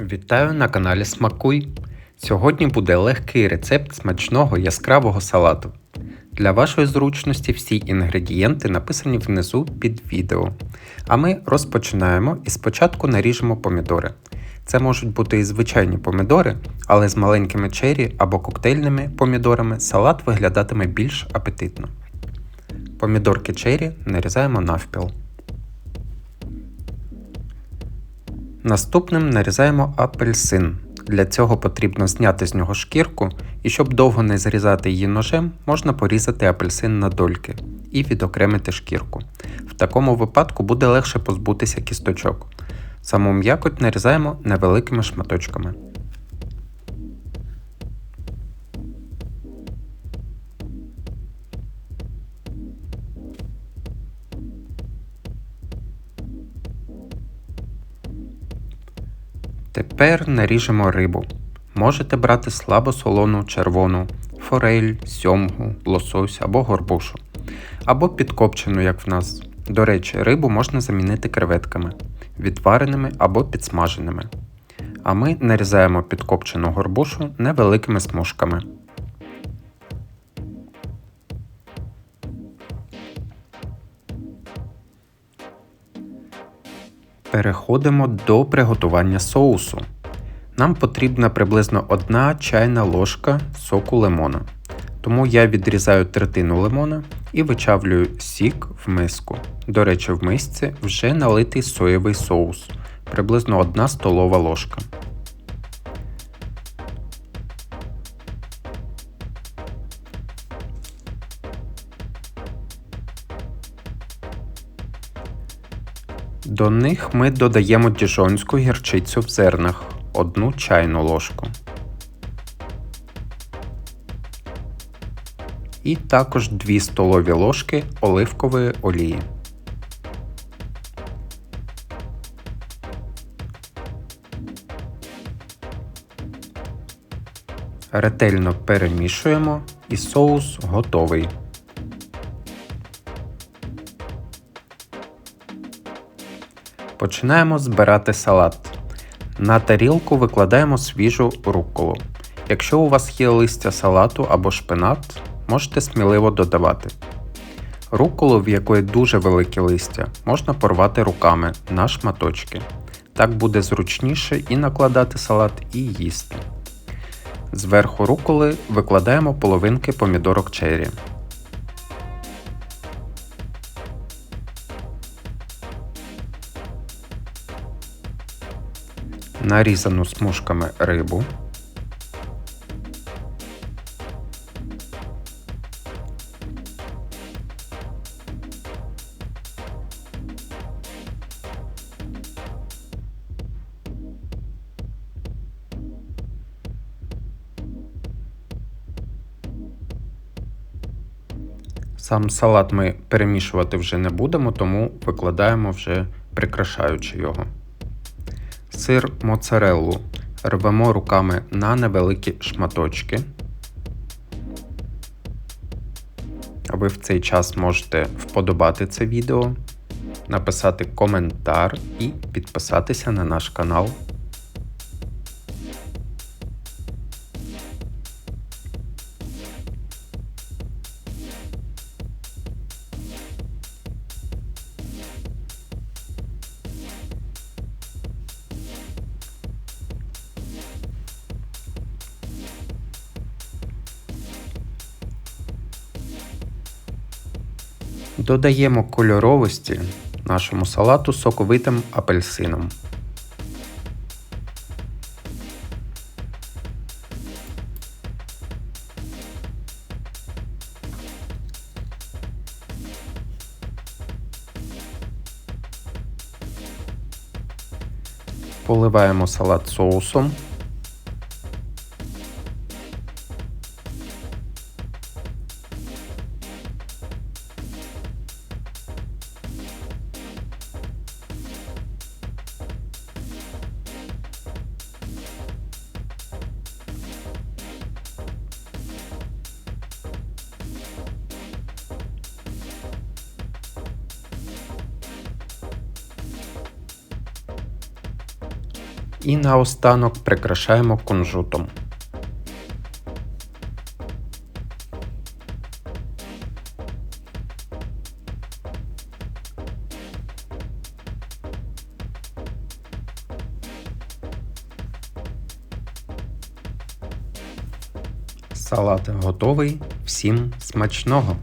Вітаю на каналі Смакуй! Сьогодні буде легкий рецепт смачного яскравого салату. Для вашої зручності всі інгредієнти написані внизу під відео. А ми розпочинаємо і спочатку наріжемо помідори. Це можуть бути і звичайні помідори, але з маленькими чері або коктейльними помідорами салат виглядатиме більш апетитно. Помідорки чері нарізаємо навпіл. Наступним нарізаємо апельсин. Для цього потрібно зняти з нього шкірку, і щоб довго не зрізати її ножем, можна порізати апельсин на дольки і відокремити шкірку. В такому випадку буде легше позбутися кісточок. Саму м'якоть нарізаємо невеликими шматочками. Тепер наріжемо рибу. Можете брати слабосолону червону, форель, сьомгу, лосось або горбушу. Або підкопчену, як в нас. До речі, рибу можна замінити креветками, відвареними або підсмаженими. А ми нарізаємо підкопчену горбушу невеликими смужками. Переходимо до приготування соусу. Нам потрібна приблизно 1 чайна ложка соку лимона. Тому я відрізаю третину лимона і вичавлюю сік в миску. До речі, в мисці вже налитий соєвий соус, приблизно 1 столова ложка. До них ми додаємо діжонську гірчицю в зернах 1 чайну ложку. І також 2 столові ложки оливкової олії. Ретельно перемішуємо і соус готовий. Починаємо збирати салат. На тарілку викладаємо свіжу рукколу. Якщо у вас є листя салату або шпинат, можете сміливо додавати. Рукколу, в якої дуже великі листя, можна порвати руками на шматочки. Так буде зручніше і накладати салат, і їсти. Зверху руколи викладаємо половинки помідорок черрі. Нарізану смужками рибу. Сам салат ми перемішувати вже не будемо, тому викладаємо вже прикрашаючи його. Сир моцареллу рвемо руками на невеликі шматочки. А ви в цей час можете вподобати це відео, написати коментар і підписатися на наш канал. Додаємо кольоровості нашому салату соковитим апельсином. Поливаємо салат соусом. І наостанок прикрашаємо кунжутом. Салат готовий. Всім смачного!